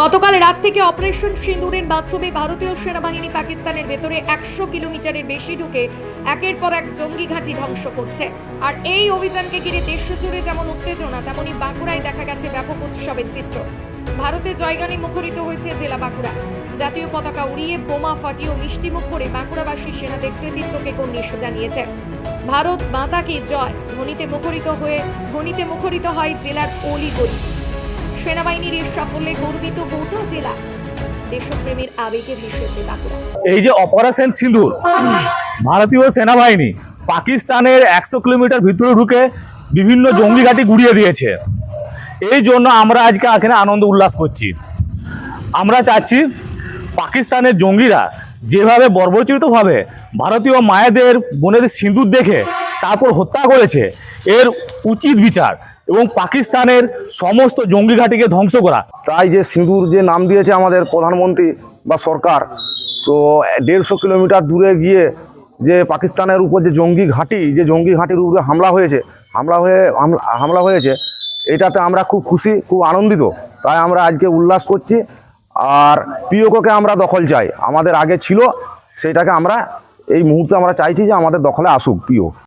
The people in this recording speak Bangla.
গতকাল রাত থেকে অপারেশন সিঁদুরের মাধ্যমে ভারতীয় সেনাবাহিনী পাকিস্তানের ভেতরে একশো কিলোমিটারের বেশি ঢুকে একের পর এক জঙ্গি ঘাঁটি ধ্বংস করছে। আর এই অভিযানকে ঘিরে দেশ জুড়ে যেমন উত্তেজনা তেমনই বাঁকুড়ায় দেখা গেছে ব্যাপক উৎসবের চিত্র। ভারতে জয়গানে মুখরিত হয়েছে জেলা বাঁকুড়া। জাতীয় পতাকা উড়িয়ে বোমা ফাটিয়ে মিষ্টিমুখ করে বাঁকুড়াবাসী সেনাদের কৃতিত্বকে কন্যাস জানিয়েছে ভারত মাতা কি জয়। ধ্বনিতে মুখরিত হয়ে ধ্বনিতে মুখরিত হয় জেলার অলিগলি। সেনাবাহিনীর এই সাফল্যে গর্বিত গোটা জেলা। দেশপ্রেমের আবেগে ভেসেছে বাঁকুড়া। এই যে অপারেশন সিঁদুর, ভারতীয় সেনাবাহিনী পাকিস্তানের একশো কিলোমিটার ভিতরে ঢুকে বিভিন্ন জঙ্গি ঘাঁটি গুড়িয়ে দিয়েছে। এই জন্য আমরা আজকে এখানে আনন্দ উল্লাস করছি। আমরা চাচ্ছি পাকিস্তানের জঙ্গিরা যেভাবে বর্বরচিতভাবে ভারতীয় মায়েদের বোনেদের সিঁদুর দেখে তারপর হত্যা করেছে, এর উচিত বিচার এবং পাকিস্তানের সমস্ত জঙ্গি ঘাঁটিকে ধ্বংস করা। তাই যে সিঁদুর যে নাম দিয়েছে আমাদের প্রধানমন্ত্রী বা সরকার, তো দেড়শো কিলোমিটার দূরে গিয়ে যে পাকিস্তানের উপর যে জঙ্গি ঘাঁটি যে জঙ্গি ঘাঁটির উপরে হামলা হয়েছে, হামলা হয়ে, হামলা- হামলা হয়েছে, এটাতে আমরা খুব খুশি, খুব আনন্দিত। তাই আমরা আজকে উল্লাস করছি। আর পিওকোকে আমরা দখল চাই। আমাদের আগে ছিল সেটাকে আমরা, এই মুহূর্তে আমরা চাইছি যে আমাদের দখলে আসুক পিও।